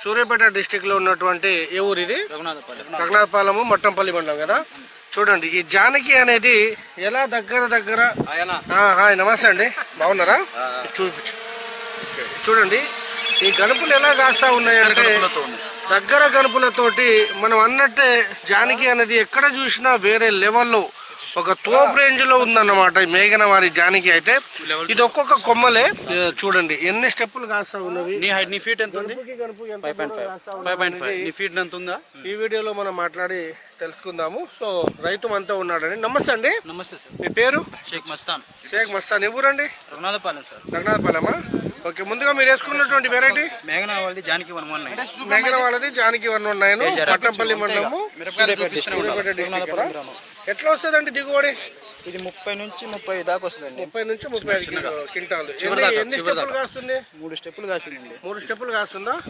సూర్యాపేట డిస్టిక్లో ఉన్నటువంటి ఏ ఊరు ఇది? రఘునాథపాలెము మట్టంపల్లి మండలం కదా? చూడండి ఈ జానకి అనేది ఎలా దగ్గర దగ్గర హాయ్ నమస్తే అండి. బాగున్నారా? చూపించు. చూడండి ఈ గణపులు ఎలా కాస్తా ఉన్నాయంటే దగ్గర గణపులతోటి మనం అన్నట్టే జానకి అనేది ఎక్కడ చూసినా వేరే లెవెల్లో ఒక తోపు రేంజ్లో ఉందన్నమాట ఈ మేఘన వారి జానకి అయితే. ఇది ఒక్కొక్క కొమ్మలే. చూడండి ఎన్ని స్టెప్పులు కాస్తా ఉన్నవి? నీ ఫీట్ ఎంత ఉందా ఈ వీడియోలో మనం మాట్లాడి తెలుసుకుందాము. సో రైతు మనతో ఉన్నాడండి. నమస్తే అండి. నమస్తే సార్. మీ పేరు? షేక్ మస్తాన్. షేక్ మస్తాన్. ఎవరండి రఘునాథపాలెం సార్. రఘునాథపాలెమా? ఓకే ముందుగా మీరు వేసుకున్నటువంటి వెరైటీ మేఘనా వాళ్ళది Janaki one one nine. Meghala వాళ్ళది Janaki one one nine Pattampalli మండలము. ఎట్లా వస్తుందండి దిగుబడి? ఇది ముప్పై నుంచి ముప్పై దాకా వస్తుందండి. ముప్పై నుంచి ముప్పై ఐదు క్వింటాలు చివరి ఎన్ని- స్టెప్పులు కాస్తుంది? మూడు స్టెప్పులు కాసిందండి. మూడు స్టెప్పులు కాస్తుందా?